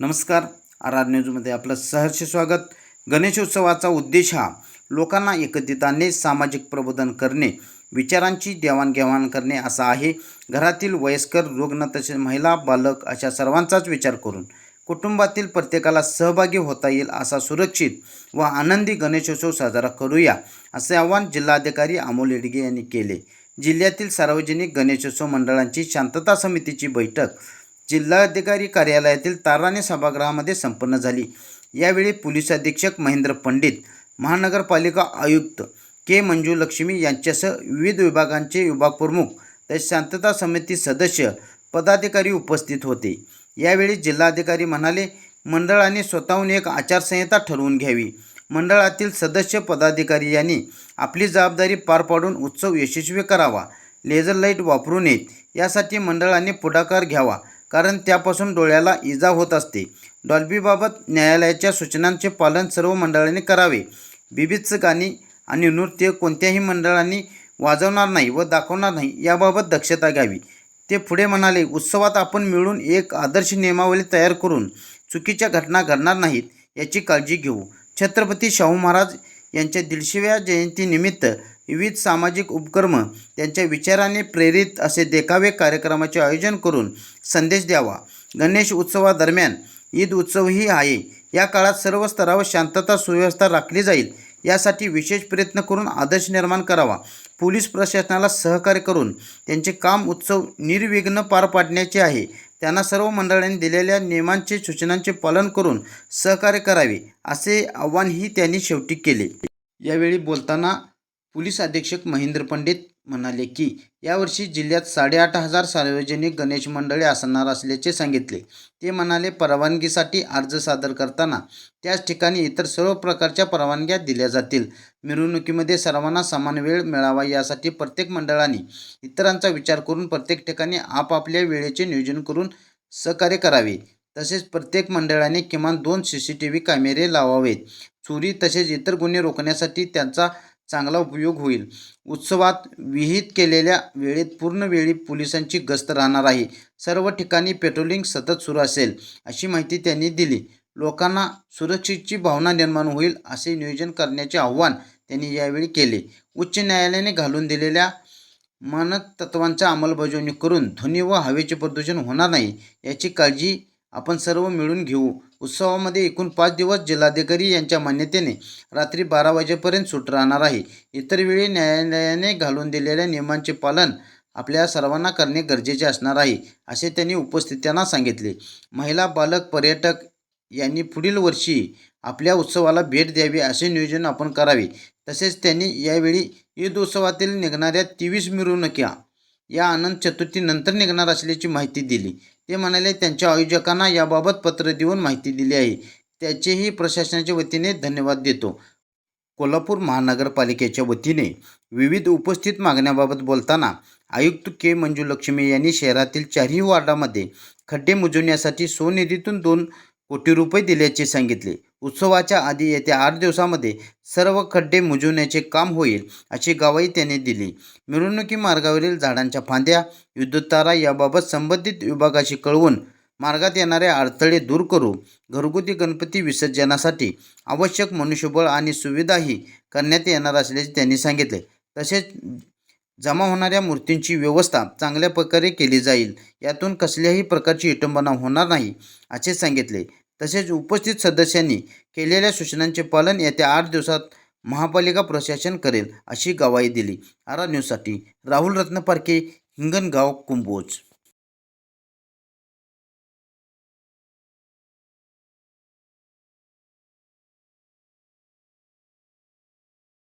नमस्कार. R R न्यूजमध्ये आपलं सहर्ष स्वागत. गणेशोत्सवाचा उद्देश हा लोकांना एकत्रित आणणे सामाजिक प्रबोधन करणे विचारांची देवाणघेवाण करणे असा आहे. घरातील वयस्कर रुग्ण तसेच महिला बालक अशा सर्वांचाच विचार करून कुटुंबातील प्रत्येकाला सहभागी होता येईल असा सुरक्षित व आनंदी गणेशोत्सव साजरा करूया असे आवाहन जिल्हाधिकारी अमोल येडगे यांनी केले. जिल्ह्यातील सार्वजनिक गणेशोत्सव मंडळांची शांतता समितीची बैठक जिल्हाधिकारी कार्यालयातील ताराने सभागृहामध्ये संपन्न झाली. यावेळी पोलीस अधीक्षक महेंद्र पंडित महानगरपालिका आयुक्त के मंजू लक्ष्मी यांच्यासह विविध विभागांचे विभागप्रमुख तसेच शांतता समिती सदस्य पदाधिकारी उपस्थित होते. यावेळी जिल्हाधिकारी म्हणाले मंडळाने स्वतःहून एक आचारसंहिता ठरवून घ्यावी. मंडळातील सदस्य पदाधिकारी यांनी आपली जबाबदारी पार पाडून उत्सव यशस्वी करावा. लेझर लाइट वापरू नयेत. यासाठी मंडळाने पुढाकार घ्यावा. कारण त्यापासून डोळ्याला इजा होत असते. डॉल्बीबाबत न्यायालयाच्या सूचनांचे पालन सर्व मंडळांनी करावे. बिबितचं गाणी आणि नृत्य कोणत्याही मंडळांनी वाजवणार नाही व दाखवणार नाही याबाबत दक्षता घ्यावी. ते पुढे म्हणाले उत्सवात आपण मिळून एक आदर्श नियमावली तयार करून चुकीच्या घटना घडणार नाहीत याची काळजी घेऊ. छत्रपती शाहू महाराज यांच्या दीडशेव्या जयंतीनिमित्त विविध सामाजिक उपक्रम त्यांच्या विचाराने प्रेरित असे देखावे कार्यक्रमाचे आयोजन करून संदेश द्यावा. गणेश उत्सवादरम्यान ईद उत्सवही आहे. या काळात सर्व स्तरावर शांतता सुव्यवस्था राखली जाईल यासाठी विशेष प्रयत्न करून आदर्श निर्माण करावा. पोलीस प्रशासनाला सहकार्य करून त्यांचे काम उत्सव निर्विघ्न पार पाडण्याचे आहे. त्यांना सर्व मंडळांनी दिलेल्या नियमांचे सूचनांचे पालन करून सहकार्य करावे असे आव्हानही त्यांनी शेवटी केले. यावेळी बोलताना पोलीस अधीक्षक महेंद्र पंडित म्हणाले की यावर्षी जिल्ह्यात साडेआठ हजार सार्वजनिक गणेश मंडळे असणार असल्याचे सांगितले. ते म्हणाले परवानगीसाठी अर्ज सादर करताना त्याच ठिकाणी इतर सर्व प्रकारच्या परवानग्या दिल्या जातील. मिरवणुकीमध्ये सर्वांना समान वेळ मिळावा यासाठी प्रत्येक मंडळाने इतरांचा विचार करून प्रत्येक ठिकाणी आपापल्या वेळेचे नियोजन करून सहकार्य करावे. तसेच प्रत्येक मंडळाने किमान दोन सी सी टी व्ही कॅमेरे लावावेत. चोरी तसेच इतर गुन्हे रोखण्यासाठी त्यांचा चांगला उपयोग होईल. उत्सवात विहित केलेल्या वेळेत पूर्ण वेळी पोलिसांची गस्त राहणार आहे. सर्व ठिकाणी पेट्रोलिंग सतत सुरू असेल अशी माहिती त्यांनी दिली. लोकांना सुरक्षेची भावना निर्माण होईल असे नियोजन करण्याचे आव्हान त्यांनी यावेळी केले. उच्च न्यायालयाने घालून दिलेल्या मानक तत्वांचा अंमलबजावणी करून ध्वनी व हवेचे प्रदूषण होणार नाही याची काळजी आपण सर्व मिळून घेऊ. उत्सवामध्ये एकूण पाच दिवस जिल्हाधिकारी यांच्या मान्यतेने रात्री बारा वाजेपर्यंत सूट राहणार आहे. इतर वेळी न्यायालयाने घालून दिलेल्या नियमांचे पालन आपल्या सर्वांना करणे गरजेचे असणार आहे असे त्यांनी उपस्थितांना सांगितले. महिला बालक पर्यटक यांनी पुढील वर्षी आपल्या उत्सवाला भेट द्यावी असे नियोजन आपण करावे. तसेच त्यांनी यावेळी ईद उत्सवातील निघणाऱ्या तेवीस मिरवणुक्या या अनंत चतुर्थीनंतर निघणार असल्याची माहिती दिली. ते म्हणाले त्यांच्या आयोजकांना याबाबत पत्र देऊन माहिती दिली आहे. त्याचेही प्रशासनाच्या वतीने धन्यवाद देतो. कोल्हापूर महानगरपालिकेच्या वतीने विविध उपस्थित मागण्याबाबत बोलताना आयुक्त के. मंजुलक्ष्मी यांनी शहरातील चारही वार्डामध्ये खड्डे मुजवण्यासाठी स्वनिधीतून दोन कोटी रुपये दिल्याचे सांगितले. उत्सवाच्या आधी येत्या आठ दिवसामध्ये सर्व खड्डे मुजवण्याचे काम होईल अशी गवाही त्यांनी दिली. मिरवणुकी मार्गावरील झाडांच्या फांद्या विद्युत तारा याबाबत संबंधित विभागाशी कळवून मार्गात येणारे अडथळे दूर करू घरगुती गणपती विसर्जनासाठी आवश्यक मनुष्यबळ आणि सुविधाही करण्यात येणार असल्याचे त्यांनी सांगितले. तसेच जमा होणाऱ्या मूर्तींची व्यवस्था चांगल्या प्रकारे केली जाईल यातून कसल्याही प्रकारची विटंबना होणार नाही असे सांगितले. तसेच उपस्थित सदस्यांनी केलेल्या सूचनांचे पालन येत्या आठ दिवसात महापालिका प्रशासन करेल अशी गवाही दिली. आरा न्यूजसाठी राहुल रत्नपारखे हिंगणगाव कुंभोज.